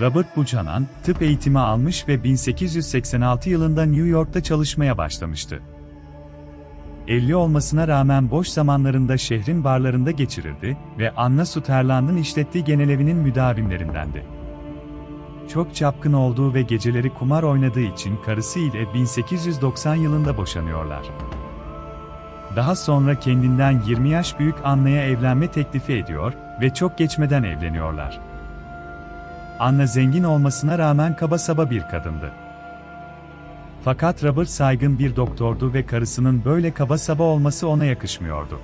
Robert Buchanan, tıp eğitimi almış ve 1886 yılında New York'ta çalışmaya başlamıştı. Evli olmasına rağmen boş zamanlarında şehrin barlarında geçirirdi ve Anna Sutherland'ın işlettiği genel evinin müdavimlerindendi. Çok çapkın olduğu ve geceleri kumar oynadığı için karısı ile 1890 yılında boşanıyorlar. Daha sonra kendinden 20 yaş büyük Anna'ya evlenme teklifi ediyor ve çok geçmeden evleniyorlar. Anna zengin olmasına rağmen kaba saba bir kadındı. Fakat Robert saygın bir doktordu ve karısının böyle kaba saba olması ona yakışmıyordu.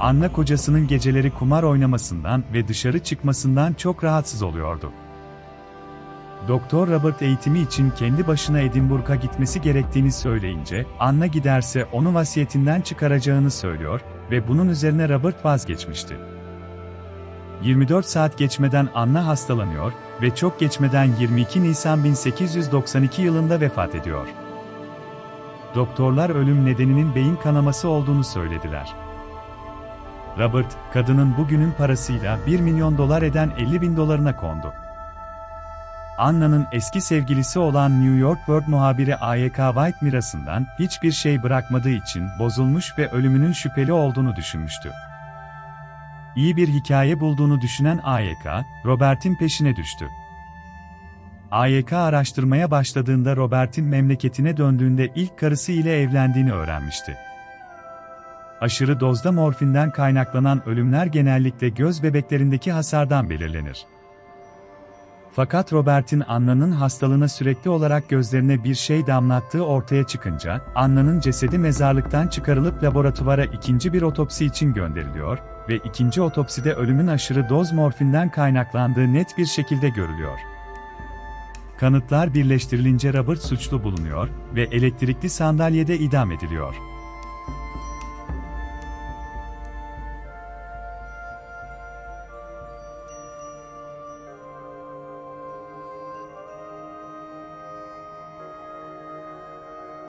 Anna kocasının geceleri kumar oynamasından ve dışarı çıkmasından çok rahatsız oluyordu. Doktor Robert eğitimi için kendi başına Edinburgh'a gitmesi gerektiğini söyleyince, Anna giderse onu vasiyetinden çıkaracağını söylüyor ve bunun üzerine Robert vazgeçmişti. 24 saat geçmeden Anna hastalanıyor ve çok geçmeden 22 Nisan 1892 yılında vefat ediyor. Doktorlar ölüm nedeninin beyin kanaması olduğunu söylediler. Robert, kadının bugünün parasıyla 1 milyon dolar eden 50 bin dolarına kondu. Anna'nın eski sevgilisi olan New York World muhabiri A.Y.K. White mirasından hiçbir şey bırakmadığı için bozulmuş ve ölümünün şüpheli olduğunu düşünmüştü. İyi bir hikaye bulduğunu düşünen A.Y.K., Robert'in peşine düştü. A.Y.K. araştırmaya başladığında Robert'in memleketine döndüğünde ilk karısı ile evlendiğini öğrenmişti. Aşırı dozda morfinden kaynaklanan ölümler genellikle göz bebeklerindeki hasardan belirlenir. Fakat Robert'in Anna'nın hastalığına sürekli olarak gözlerine bir şey damlattığı ortaya çıkınca, Anna'nın cesedi mezarlıktan çıkarılıp laboratuvara ikinci bir otopsi için gönderiliyor ve ikinci otopside ölümün aşırı doz morfinden kaynaklandığı net bir şekilde görülüyor. Kanıtlar birleştirilince Robert suçlu bulunuyor ve elektrikli sandalyede idam ediliyor.